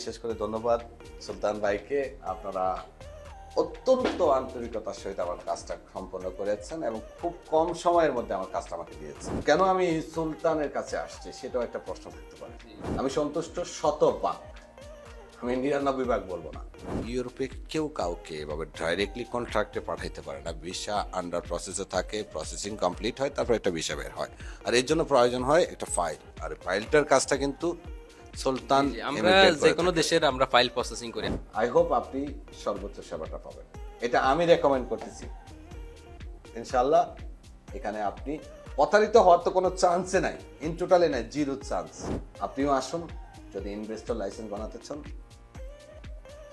বিশেষ করে ধন্যবাদ সুলতান ভাইকে। আপনারা অত্যন্ত আন্তরিকতার সহিত আমার কাজটা সম্পন্ন করেছেন এবং খুব কম সময়ের মধ্যে আমার কাজটা আমাকে দিয়েছেন। কেন আমি সুলতানের কাছে আসছি সেটাও একটা প্রশ্ন থাকতে পারে। আমি সন্তুষ্ট শতভাগ। আমি নিরানব্বই ভাগ বলব না। ইউরোপে কেউ কাউকে এভাবে ডাইরেক্টলি কন্ট্রাক্টে পাঠাইতে পারে না। ভিসা আন্ডার প্রসেসে থাকে প্রসেসিং কমপ্লিট হয় তারপর একটা ভিসা বের হয়। আর এর জন্য প্রয়োজন হয় একটা ফাইল আর ফাইলটার কাজটা কিন্তু সুলতান আমরা যে কোনো দেশের আমরা ফাইল প্রসেসিং করি। আই হোপ আপনি সর্বোচ্চ সেবাটা পাবেন। এটা আমি রেকমেন্ড করতেছি। ইনশাল্লাহ এখানে আপনি প্রতারিত হওয়ার তো কোনো চান্সে নাই। ইন টোটালে নাই জিরো চান্স আপনিও আসুন যদি ইনভেস্টর লাইসেন্স বানাতে চান।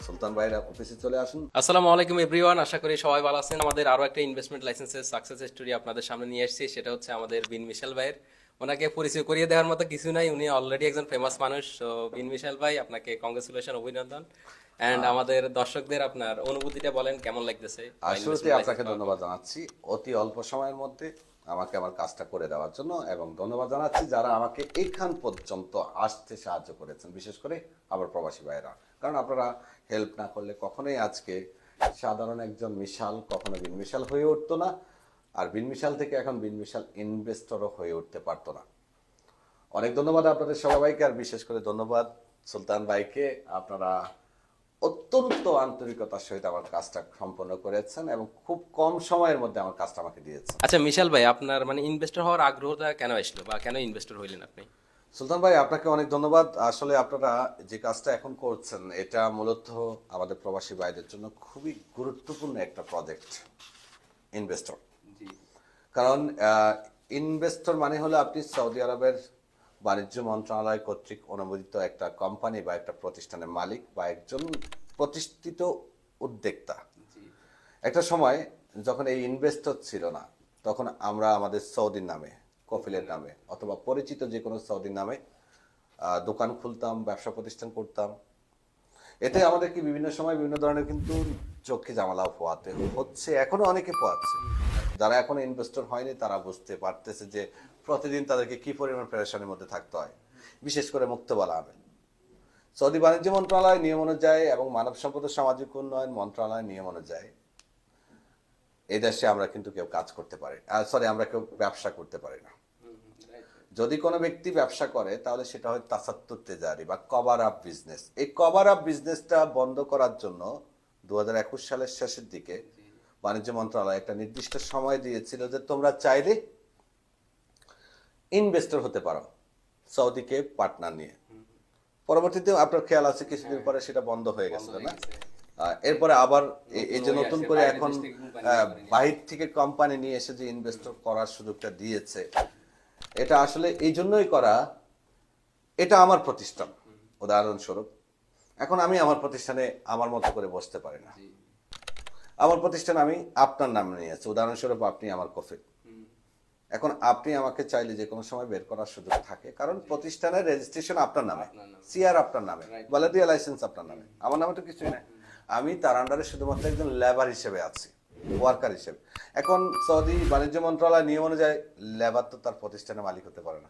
সুলতান ভাইয়ের অফিসে চলে আসুন। আসসালামু আলাইকুম এভরিওয়ান আশা করি সবাই ভালো আছেন। আমাদের আরও একটা ইনভেস্টমেন্ট লাইসেন্সের সাকসেস স্টোরি আপনাদের সামনে নিয়ে এসেছি সেটা হচ্ছে আমাদের বিন মিশেল ভাইয়ের। ওনাকে পরিচয় করিয়ে দেওয়ার মতো কিছু নাই। উনি অলরেডি একজন ফেমাস মানুষ বিন মিশেল ভাই আপনাকে কংগ্রেচুলেশন অভিনন্দন। এন্ড আমাদের দর্শকদের আপনার অনুভূতিটা বলেন কেমন লাগতেছে? আসলে আপনাকে ধন্যবাদ জানাচ্ছি। অতি অল্প সময়ের মধ্যে আমাকে আমার কাজটা করে দেওয়ার জন্য এবং ধন্যবাদ জানাচ্ছি যারা আমাকে এখান পর্যন্ত আসতে সাহায্য করেছেন বিশেষ করে আবার প্রবাসী ভাইয়েরা। কারণ আপনারা হেল্প না করলে কখনোই আজকে সাধারণ একজন মিশাল কখনো বিন মিশাল হয়ে উঠতো না। আর বিন মিশাল থেকে এখন বিন মিশাল ইনভেস্টরও হয়ে উঠতে পারতো না। অনেক ধন্যবাদ আপনাদের সবাইকে আর বিশেষ করে ধন্যবাদ সুলতান ভাইকে। আপনারা অত্যন্ত আন্তরিকতার সহিত আমার কাজটা সম্পন্ন করেছেন এবং খুব কম সময়ের মধ্যে আমার কাজটা আমাকে দিয়েছেন। আচ্ছা মিশাল ভাই আপনার মানে ইনভেস্টর হওয়ার আগ্রহটা কেন আসলো বা কেন ইনভেস্টর হইলেন আপনি? সুলতান ভাই আপনাকে অনেক ধন্যবাদ। আসলে আপনারা যে কাজটা এখন করছেন এটা মূলত আমাদের প্রবাসী ভাইদের জন্য খুবই গুরুত্বপূর্ণ একটা প্রজেক্ট ইনভেস্টর কারণ ইনভেস্টর মানে হলো আপনি সৌদি আরবের বাণিজ্য মন্ত্রণালয় কর্তৃক অনুমোদিত একটা কোম্পানি বা একটা প্রতিষ্ঠানের মালিক বা একজন প্রতিষ্ঠিত উদ্যোক্তা। একটা সময় যখন এই ইনভেস্টর ছিল না তখন আমরা আমাদের সৌদির নামে কফিলের নামে অথবা পরিচিত যে কোনো সৌদির নামে দোকান খুলতাম ব্যবসা প্রতিষ্ঠান করতাম। এতে আমাদেরকে বিভিন্ন সময় বিভিন্ন ধরনের কিন্তু চোখে জামালাও পোয়াতে হচ্ছে এখনও অনেকে পোয়াচ্ছে যারা এখনও ইনভেস্টর হয়নি, তারা বুঝতে পারতেছে যে প্রতিদিন তাদেরকে কি পরিমাণ প্রেশানের মধ্যে থাকতে হয়। বিশেষ করে মুক্তবালা আমেন। সৌদি বাণিজ্য মন্ত্রণালয় নিয়ম অনুযায়ী এবং মানব সম্পদ সামাজিক উন্নয়ন মন্ত্রণালয় নিয়ম অনুযায়ী এই দেশে আমরা কিন্তু কেউ কাজ করতে পারি সরি আমরা কেউ ব্যবসা করতে পারি না। যদি কোনো ব্যক্তি ব্যবসা করে, তাহলে সেটা হয় তাসাত্তর তেজারি বা কভার আপ বিজনেস এই কভার আপ বিজনেসটা বন্ধ করার জন্য দু হাজার একুশ সালের শেষের দিকে বাণিজ্য মন্ত্রণালয় একটা নির্দিষ্ট সময় দিয়েছিল যে তোমরা চাইলে ইনভেস্টর হতে পারো সৌদিকে পার্টনার নিয়ে। পরবর্তীতে আপনার খেয়াল আছে কিছুদিন পরে সেটা বন্ধ হয়ে গেছিল না? এরপরে আবার এই যে নতুন করে এখন বাহির থেকে কোম্পানি নিয়ে এসে যে ইনভেস্টর করার সুযোগটা দিয়েছে এটা আসলে এই জন্যই করা এটা আমার প্রতিষ্ঠান। উদাহরণস্বরূপ এখন আমি আমার প্রতিষ্ঠানে আমার মতো করে বসতে পারি না। আমার প্রতিষ্ঠান আমি আপনার নাম নিয়েছি। উদাহরণস্বরূপ আপনি আমার কফিল এখন আপনি আমাকে চাইলে যে কোনো সময় বের করার সুযোগ থাকে কারণ প্রতিষ্ঠানের রেজিস্ট্রেশন আপনার নামে। সিআর আপনার নামে। বালাদিয়া লাইসেন্স আপনার নামে। আমার নামে তো কিছুই নাই। আমি তার আন্ডারে শুধুমাত্র একজন লেবার হিসেবে আছি ওয়ার্কার হিসেবে। এখন সৌদি বাণিজ্য মন্ত্রণালয় নিয়ম অনুযায়ী লেবার তো তার প্রতিষ্ঠানের মালিক হতে পারে না।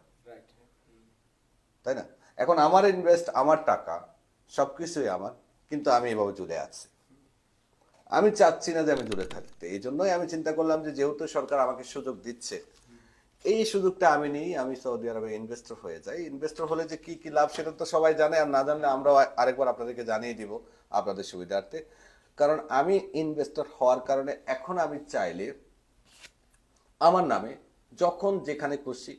তাই না? এখন আমার ইনভেস্ট আমার টাকা সবকিছুই আমার কিন্তু আমি এভাবে জুড়ে আছি। আমি চাচ্ছি না যে আমি দূরে থাকতে। এই জন্যই আমি চিন্তা করলাম যে যেহেতু সরকার আমাকে সুযোগ দিচ্ছে, এই সুযোগটা আমি নিই, আমি সৌদি আরবে ইনভেস্টর হয়ে যাই। ইনভেস্টর হলে যে কি কি লাভ সেটা তো সবাই জানে, আর না জানলে আমরাও আরেকবার আপনাদেরকে জানিয়ে দিব আপনাদের সুবিধার্থে। কারণ আমি ইনভেস্টর হওয়ার কারণে এখন আমি চাইলে আমার নামে যখন যেখানে খুশি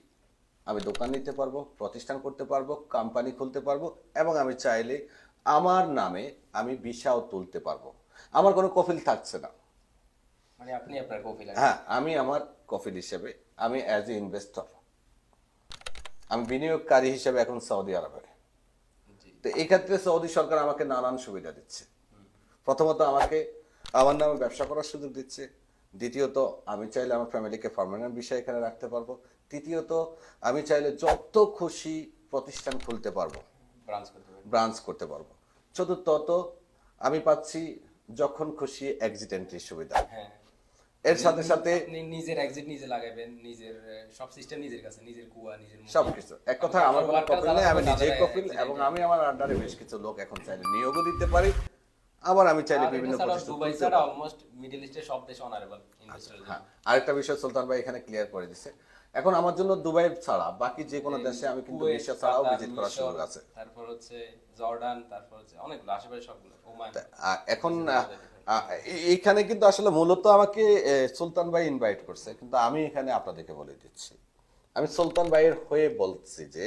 আমি দোকান নিতে পারব, প্রতিষ্ঠান করতে পারব কোম্পানি খুলতে পারব, এবং আমি চাইলে আমার নামে আমি ভিসাও তুলতে পারব। আমার কোনো কফিল থাকছে না। মানে আপনি আপনার কফিল হ্যাঁ আমি আমার কফিল হিসেবে আমি অ্যাজ এ ইনভেস্টর আমি বিনিয়োগকারী হিসেবে এখন সৌদি আরবের। তো এই ক্ষেত্রে সৌদি সরকার আমাকে নানান সুবিধা দিচ্ছে। প্রথমত আমাকে আমার নামে ব্যবসা করার সুযোগ দিচ্ছে। দ্বিতীয়ত আমি চাইলে আমার ফ্যামিলিকে পার্মানেন্ট বিষয় এখানে রাখতে পারব। তৃতীয়ত আমি চাইলে যত খুশি প্রতিষ্ঠান খুলতে পারব। ব্রাঞ্চ করতে পারেন ব্রাঞ্চ করতে পারব। চতুর্থত আমি পাচ্ছি যখন খুশি এক্সিট এন্ট্রির সুবিধা। হ্যাঁ। এর সাথে সাথে নিজের এক্সিট নিজে লাগাবেন নিজের সব সিস্টেম নিজের কাছে নিজের কুয়া নিজের মুখ। সবকিছু। এক কথা আমার কোনো কপিল নেই আমি আছে নিজে কপিল এবং আমি আমার আন্ডারে বেশ কিছু লোক এখন চাইলে নিয়োগও দিতে পারি আবার আমি চাইলে বিভিন্ন দুবাই ছাড়া অলমোস্ট মিডল ইস্টের সব দেশে অনারেবল ইনভেস্টরের হ্যাঁ। আরেকটা বিষয় সুলতান ভাই এখানে ক্লিয়ার করে দিছে। এখন আমার জন্য দুবাই ছাড়া বাকি যে কোনো দেশে আমি কিন্তু ভিসা ছাড়াও ভিজিট করার সুযোগ আছে। তারপর হচ্ছে জর্ডান তারপর হচ্ছে অনেকগুলো আশেপাশে সবগুলো ওমান। এখন এইখানে কিন্তু আসলে মূলত আমাকে সুলতান ভাই ইনভাইট করছে কিন্তু আমি এখানে আপনাদেরকে বলে দিচ্ছি। আমি সুলতান ভাইয়ের হয়ে বলছি যে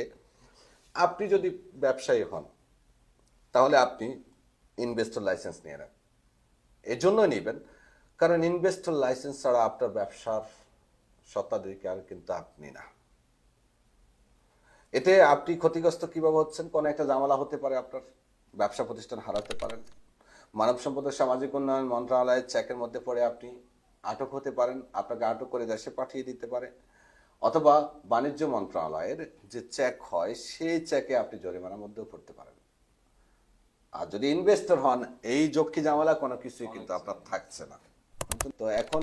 আপনি যদি ব্যবসায়ী হন তাহলে আপনি ইনভেস্টর লাইসেন্স নিয়ে নেন। এজন্যই নেবেন কারণ ইনভেস্টর লাইসেন্স ছাড়া আপনার ব্যবসার স্বত্বাধিকার কিন্তু আপনি না। এতে আপনি ক্ষতিগ্রস্ত কীভাবে হচ্ছেন? কোন একটা জামালা হতে পারে আপনার ব্যবসা প্রতিষ্ঠান হারাতে পারেন। মানব সম্পদ সামাজিক উন্নয়ন মন্ত্রণালয়ের চেকের মধ্যে পড়ে আপনি আটক হতে পারেন আপনাকে আটক করে দেশে পাঠিয়ে দিতে পারে। অথবা বাণিজ্য মন্ত্রণালয়ের যে চেক হয় সেই চেকে আপনি জরিমানার মধ্যেও পড়তে পারেন। আর যদি ইনভেস্টর হন এই যক্ষি জামালা কোনো কিছুই কিন্তু আপনার থাকছে না। তো এখন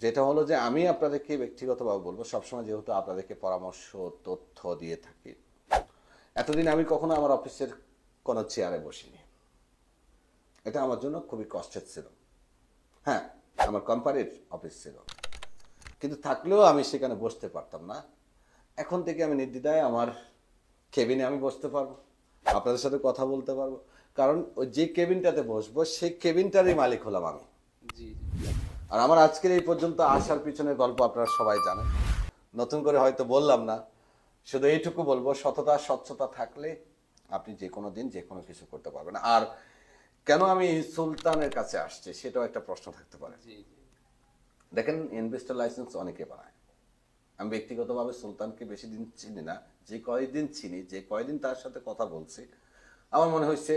যেটা হলো যে আমি আপনাদেরকে ব্যক্তিগতভাবে বলব, সবসময় যেহেতু আপনাদেরকে পরামর্শ, তথ্য দিয়ে থাকি। এতদিন আমি কখনো আমার অফিসের কোনো চেয়ারে বসিনি। এটা আমার জন্য খুবই কষ্টের ছিল। হ্যাঁ আমার কোম্পানির অফিস ছিল। কিন্তু থাকলেও আমি সেখানে বসতে পারতাম না। এখন থেকে আমি নির্দ্বিধায় আমার কেবিনে আমি বসতে পারব, আপনাদের সাথে কথা বলতে পারব। কারণ ওই যে কেবিনটাতে বসবো, সেই কেবিনটারই মালিক হলাম আমি। জি। আর আমার আজকের এই পর্যন্ত আসার পিছনের গল্প আপনারা সবাই জানেন। নতুন করে হয়তো বললাম না শুধু এইটুকু বলব সততা স্বচ্ছতা থাকলে আপনি যে কোনো দিন যে কোনো কিছু করতে পারবেন। আর কেন আমি সুলতানের কাছে আসছি সেটাও একটা প্রশ্ন থাকতে পারে। দেখেন ইনভেস্টর লাইসেন্স অনেকে বানায়। আমি ব্যক্তিগতভাবে সুলতানকে বেশি দিন চিনি না যে কয়দিন চিনি যে কয়দিন তার সাথে কথা বলছি আমার মনে হয়েছে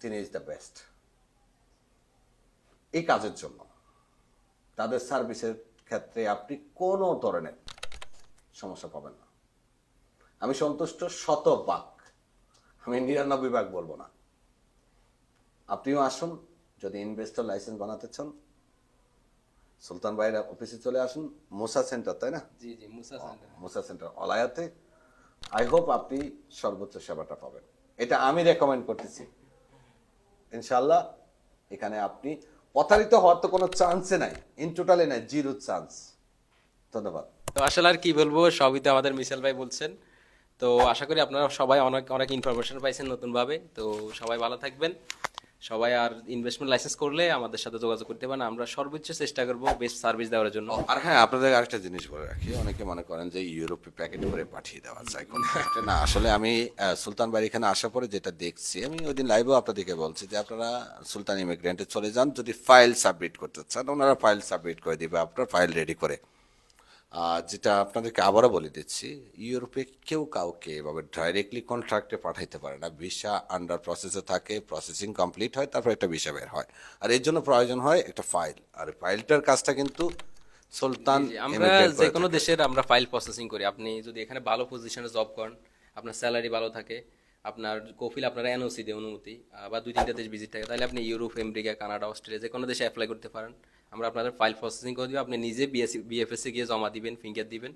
তিনি ইজ দ্য বেস্ট এই কাজের জন্য। তাদের সার্ভিসের ক্ষেত্রে আপনি কোনো ধরনের সমস্যা পাবেন না। আমি সন্তুষ্ট শতভাগ। আমি নিরানব্বই ভাগ বলব না। আপনিও আসুন যদি ইনভেস্টর লাইসেন্স বানাতে চান। সুলতান ভাইয়ের অফিসে চলে আসুন মোসা সেন্টার তাই না? জি জি মুসা সেন্টার মোসা সেন্টার অলায়াতে। আই হোপ আপনি সর্বোচ্চ সেবাটা পাবেন। এটা আমি রেকমেন্ড করতেছি। ইনশাল্লাহ এখানে আপনি প্রতারিত হওয়ার তো কোনো চান্সে নাই ইন টোটালি নাই জিরো চান্স ধন্যবাদ। তো আসলে আর কি বলব, সবই তো আমাদের মিশেল ভাই বলছেন। তো আশা করি আপনারা সবাই অনেক অনেক ইনফরমেশন পাইছেন নতুনভাবে। তো সবাই ভালো থাকবেন। সবাই আর ইনভেস্টমেন্ট লাইসেন্স করলে আমাদের সাথে যোগাযোগ করতে পারেন। আমরা সর্বোচ্চ চেষ্টা করব বেস্ট সার্ভিস দেওয়ার জন্য। আর হ্যাঁ আপনাদের আরেকটা জিনিস বলে রাখি। অনেকে মনে করেন যে ইউরোপে প্যাকেট করে পাঠিয়ে দেওয়া যায় কোনো একটা। না, আসলে আমি সুলতান বাড়ি এখানে আসার পরে যেটা দেখছি, আমি ওই দিন লাইভেও আপনাদেরকে বলছি যে আপনারা সুলতান ইমিগ্রেন্টে চলে যান। যদি ফাইল সাবমিট করতে চান, ওনারা ফাইল সাবমিট করে দিবে, আপনার ফাইল রেডি করে। যেটা আপনাদেরকে আবারও বলে দিচ্ছি ইউরোপে কেউ কাউকে এভাবে ডাইরেক্টলি কন্ট্রাক্টে পাঠাইতে পারে না। ভিসা আন্ডার প্রসেসে থাকে প্রসেসিং কমপ্লিট হয় তারপর একটা ভিসা বের হয়। আর এর জন্য প্রয়োজন হয় একটা ফাইল আর ফাইলটার কাজটা কিন্তু সুলতান আমরা যে কোনো দেশের আমরা ফাইল প্রসেসিং করি। আপনি যদি এখানে ভালো পজিশনে জব করেন আপনার স্যালারি ভালো থাকে আপনার কফিল আপনার এনওসি দিয়ে অনুমতি বা দুই তিনটা দেশ ভিজিট থাকে তাহলে আপনি ইউরোপ আমেরিকা কানাডা অস্ট্রেলিয়া যে কোনো দেশে অ্যাপ্লাই করতে পারেন। আমরা আপনাদের ফাইল প্রসেসিং করে দিব। আপনি নিজে বিএসসি বিএফএসসি গিয়ে জমা দিবেন ফিঙ্গার দিবেন।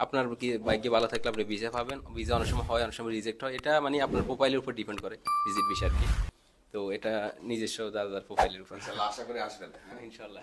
আপনার কি বাইকে ভালো থাকলে আপনি ভিসা পাবেন। ভিসা অনেক সময় হয় অনেক সময় রিজেক্ট হয়। এটা মানে আপনার প্রোফাইলের উপর ডিপেন্ড করে ভিজিট ভিসা আর কি। তো এটা নিজস্ব দাদার প্রোফাইলের উপর। আশা করি আসবেন। ইনশাল্লাহ।